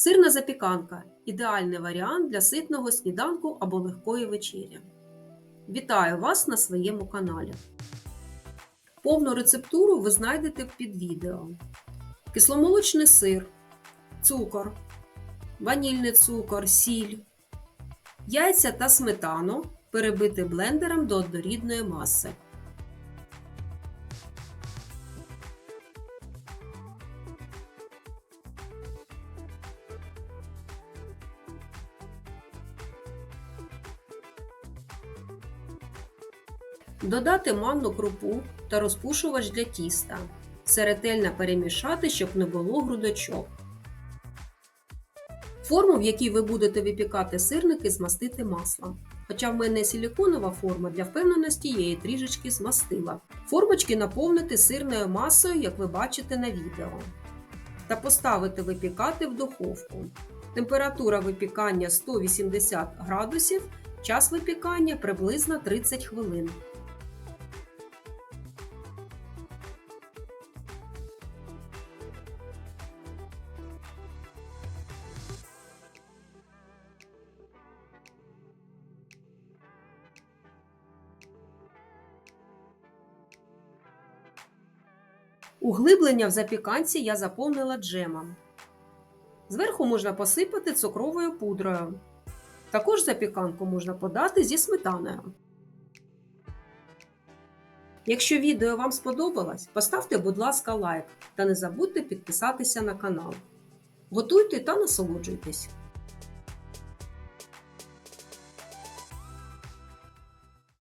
Сирна запіканка ідеальний варіант для ситного сніданку або легкої вечері. Вітаю вас на своєму каналі. Повну рецептуру ви знайдете під відео. Кисломолочний сир, цукор, ванільний цукор, сіль, яйця та сметану перебити блендером до однорідної маси. Додати манну крупу та розпушувач для тіста. Все ретельно перемішати, щоб не було грудочок. Форму, в якій ви будете випікати сирники, змастити маслом. Хоча в мене силіконова форма, для впевненості я її трішечки змастила. Формочки наповнити сирною масою, як ви бачите на відео. Та поставити випікати в духовку. Температура випікання 180 градусів, час випікання приблизно 30 хвилин. Углиблення в запіканці я заповнила джемом. Зверху можна посипати цукровою пудрою. Також запіканку можна подати зі сметаною. Якщо відео вам сподобалось, поставте, будь ласка, лайк та не забудьте підписатися на канал. Готуйте та насолоджуйтесь!